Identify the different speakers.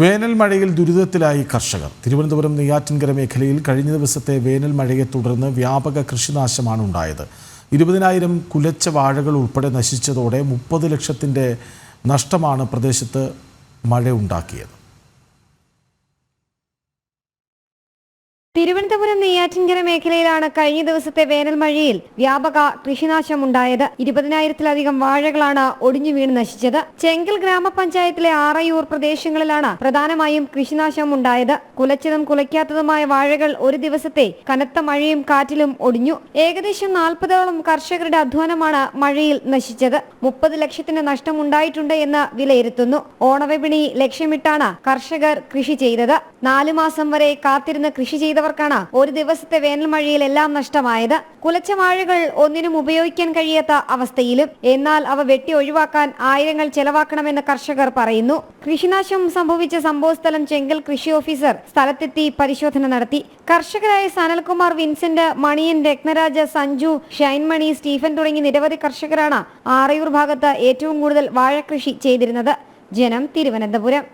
Speaker 1: വേനൽ മഴയിൽ ദുരിതത്തിലായി കർഷകർ. തിരുവനന്തപുരം നെയ്യാറ്റിൻകര മേഖലയിൽ കഴിഞ്ഞ ദിവസത്തെ വേനൽ മഴയെ തുടർന്ന് വ്യാപക കൃഷിനാശമാണ് ഉണ്ടായത്. ഇരുപതിനായിരം കുലച്ച വാഴകൾ ഉൾപ്പെടെ നശിച്ചതോടെ മുപ്പത് ലക്ഷത്തിന്റെ നഷ്ടമാണ് പ്രദേശത്ത് മഴ ഉണ്ടാക്കിയത്.
Speaker 2: തിരുവനന്തപുരം നെയ്യാറ്റിൻകര മേഖലയിലാണ് കഴിഞ്ഞ ദിവസത്തെ വേനൽ മഴയിൽ വ്യാപക കൃഷിനാശമുണ്ടായത്. ഇരുപതിനായിരത്തിലധികം വാഴകളാണ് ഒടിഞ്ഞു വീണ് നശിച്ചത്. ചെങ്കൽ ഗ്രാമപഞ്ചായത്തിലെ ആറയൂർ പ്രദേശങ്ങളിലാണ് പ്രധാനമായും കൃഷിനാശം ഉണ്ടായത് കുലച്ചതും കുലയ്ക്കാത്തതുമായ വാഴകൾ ഒരു ദിവസത്തെ കനത്ത മഴയും കാറ്റിലും ഒടിഞ്ഞു. ഏകദേശം നാൽപ്പതോളം കർഷകരുടെ അധ്വാനമാണ് മഴയിൽ നശിച്ചത്. മുപ്പത് ലക്ഷത്തിന്റെ നഷ്ടമുണ്ടായിട്ടുണ്ട് എന്ന് വിലയിരുത്തുന്നു. ഓണവിപണി ലക്ഷ്യമിട്ടാണ് കർഷകർ കൃഷി ചെയ്തത്. നാലു മാസം വരെ കാത്തിരുന്ന് കൃഷി ചെയ്തവർക്കാണ് ഒരു ദിവസത്തെ വേനൽ മഴയിൽ എല്ലാം നഷ്ടമായത്. കുലച്ച വാഴകൾ ഒന്നിനും ഉപയോഗിക്കാൻ കഴിയാത്ത അവസ്ഥയിലും എന്നാൽ അവ വെട്ടി ഒഴിവാക്കാൻ ആയിരങ്ങൾ ചെലവാക്കണമെന്ന് കർഷകർ പറയുന്നു. കൃഷിനാശം സംഭവിച്ച സംഭവസ്ഥലം ചെങ്കൽ കൃഷി ഓഫീസർ സ്ഥലത്തെത്തി പരിശോധന നടത്തി. കർഷകരായ സനൽകുമാർ വിൻസെന്റ് മണിയൻ രത്നരാജ സഞ്ജു ഷൈൻമണി സ്റ്റീഫൻ തുടങ്ങി നിരവധി കർഷകരാണ് ആറയൂർ ഭാഗത്ത് ഏറ്റവും കൂടുതൽ വാഴ കൃഷി ചെയ്തിരുന്നത്. ജനം തിരുവനന്തപുരം.